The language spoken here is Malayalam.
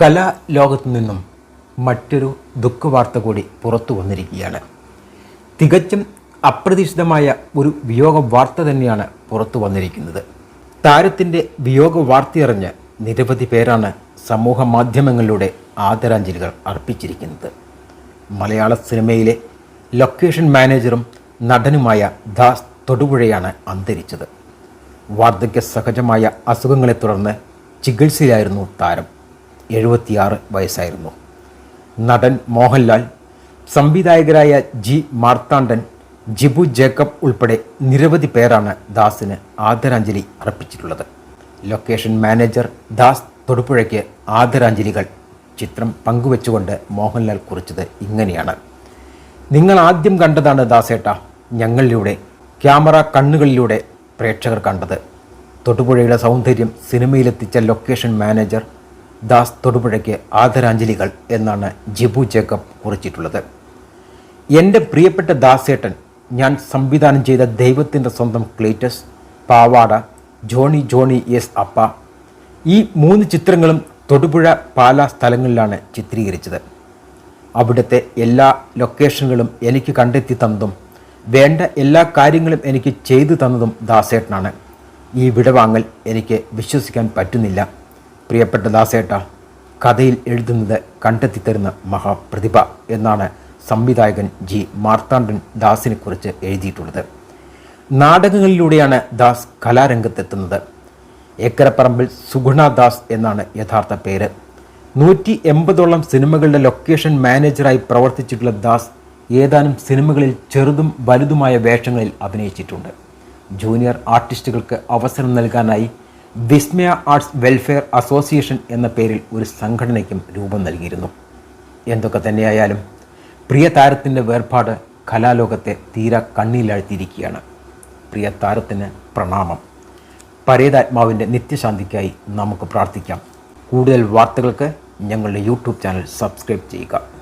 കലാലോകത്തു നിന്നും മറ്റൊരു ദുഃഖവാർത്ത കൂടി പുറത്തു വന്നിരിക്കുകയാണ്. തികച്ചും അപ്രതീക്ഷിതമായ ഒരു വിയോഗ വാർത്ത തന്നെയാണ് പുറത്തു വന്നിരിക്കുന്നത്. താരത്തിന്റെ വിയോഗ വാർത്തയറിഞ്ഞ് നിരവധി പേരാണ് സമൂഹ മാധ്യമങ്ങളിലൂടെ ആദരാഞ്ജലികൾ അർപ്പിച്ചിരിക്കുന്നത്. മലയാള സിനിമയിലെ ലൊക്കേഷൻ മാനേജറും നടനുമായ ദാസ് തൊടുപുഴയാണ് അന്തരിച്ചത്. വാർദ്ധക്യ സഹജമായ അസുഖങ്ങളെ തുടർന്ന് ചികിത്സയിലായിരുന്നു താരം. എഴുപത്തിയാറ് വയസ്സായിരുന്നു. നടൻ മോഹൻലാൽ സംവിധായകരായ ജി മാർത്താണ്ഡൻ ജിബു ജേക്കബ് ഉൾപ്പെടെ നിരവധി പേരാണ് ദാസിന് ആദരാഞ്ജലി അർപ്പിച്ചിട്ടുള്ളത്. ലൊക്കേഷൻ മാനേജർ ദാസ് തൊടുപുഴയ്ക്ക് ആദരാഞ്ജലികൾ ചിത്രം പങ്കുവെച്ചുകൊണ്ട് മോഹൻലാൽ കുറിച്ചത് ഇങ്ങനെയാണ്. നിങ്ങൾ ആദ്യം കണ്ടതാണ് ദാസേട്ട ഞങ്ങളിലൂടെ ക്യാമറ കണ്ണുകളിലൂടെ പ്രേക്ഷകർ കണ്ടത്. തൊടുപുഴയുടെ സൗന്ദര്യം സിനിമയിലെത്തിച്ച ലൊക്കേഷൻ മാനേജർ ദാസ് തൊടുപുഴയ്ക്ക് ആദരാഞ്ജലികൾ എന്നാണ് ജിബു ജേക്കബ് കുറിച്ചിട്ടുള്ളത്. എന്റെ പ്രിയപ്പെട്ട ദാസേട്ടൻ ഞാൻ സംവിധാനം ചെയ്ത ദൈവത്തിന്റെ സ്വന്തം ക്ലീറ്റസ് പാവാട ജോണി ജോണി എസ് അപ്പ. ഈ മൂന്ന് ചിത്രങ്ങളും തൊടുപുഴ പാല സ്ഥലങ്ങളിലാണ് ചിത്രീകരിച്ചത്. അവിടുത്തെ എല്ലാ ലൊക്കേഷനുകളും എനിക്ക് കണ്ടെത്തി തന്നതും വേണ്ട എല്ലാ കാര്യങ്ങളും എനിക്ക് ചെയ്തു തന്നതും ദാസേട്ടനാണ്. ഈ വിടവാങ്ങൽ എനിക്ക് വിശ്വസിക്കാൻ പറ്റുന്നില്ല. പ്രിയപ്പെട്ട ദാസേട്ട കഥയിൽ എഴുതുന്നത് കണ്ടെത്തി തരുന്ന മഹാപ്രതിഭ എന്നാണ് സംവിധായകൻ ജി. മാർത്താണ്ഡൻ ദാസിനെക്കുറിച്ച് എഴുതിയിട്ടുള്ളത്. നാടകങ്ങളിലൂടെയാണ് ദാസ് കലാരംഗത്തെത്തുന്നത്. ഏക്കരപ്പറമ്പിൽ സുഗുണ ദാസ് എന്നാണ് യഥാർത്ഥ പേര്. നൂറ്റി എൺപതോളം സിനിമകളുടെ ലൊക്കേഷൻ മാനേജറായി പ്രവർത്തിച്ചിട്ടുള്ള ദാസ് ഏതാനും സിനിമകളിൽ ചെറുതും വലുതുമായ വേഷങ്ങളിൽ അഭിനയിച്ചിട്ടുണ്ട്. ജൂനിയർ ആർട്ടിസ്റ്റുകൾക്ക് അവസരം നൽകാനായി വിസ്മയ ആർട്സ് വെൽഫെയർ അസോസിയേഷൻ എന്ന പേരിൽ ഒരു സംഘടനയ്ക്കും രൂപം നൽകിയിരുന്നു. എന്തൊക്കെ തന്നെയായാലും പ്രിയ താരത്തിന്റെ വേർപാട് കലാലോകത്തെ തീര കണ്ണിലാഴ്ത്തിയിരിക്കുകയാണ്. പ്രിയ താരത്തിന് പ്രണാമം. പരേതാത്മാവിന്റെ നിത്യശാന്തിക്കായി നമുക്ക് പ്രാർത്ഥിക്കാം. കൂടുതൽ വാർത്തകൾക്ക് ഞങ്ങളുടെ യൂട്യൂബ് ചാനൽ സബ്സ്ക്രൈബ് ചെയ്യുക.